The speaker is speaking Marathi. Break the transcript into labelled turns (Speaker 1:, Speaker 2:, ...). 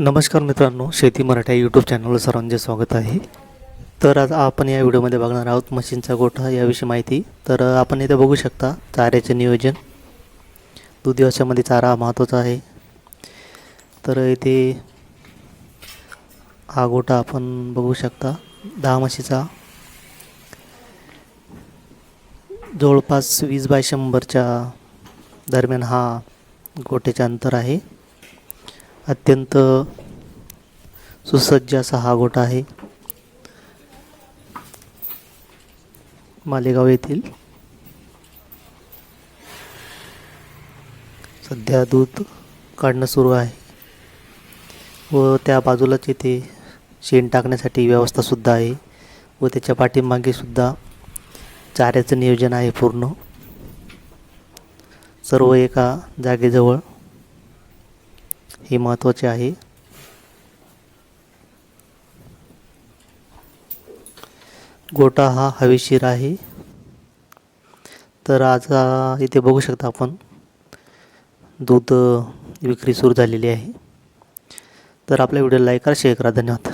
Speaker 1: नमस्कार मित्रांनो शेती मराठा यूट्यूब चॅनलवर सर्वांचे स्वागत आहे. तर आज आपण या व्हिडिओमध्ये बघणार आहोत मशीनचा गोठा याविषयी माहिती. तर आपण इथे बघू शकता चाऱ्याचे नियोजन. दूध व्यवसायामध्ये चारा हा महत्त्वाचा आहे. तर इथे हा गोठा आपण बघू शकता दहा म्हशीचा. जवळपास वीस बाय शंभरच्या दरम्यान हा गोठ्याचे अंतर आहे. अत्यंत सुसज्ज असा हा गोठा आहे. मालेगाव येथील. सध्या दूध काढणं सुरू आहे. व त्या बाजूलाच येथे शेण टाकण्यासाठी व्यवस्थासुद्धा आहे. व त्याच्या पाठीमागे सुद्धा चाऱ्याचं नियोजन आहे पूर्ण. सर्व एका जागेजवळ हे महत्त्वाचे आहे. गोटा हा हवेशीर आहे. तर आज इथे बघू शकता आपण दूध विक्री सुरू झालेली आहे. तर आपल्या व्हिडिओ लाईक करा शेअर करा. धन्यवाद.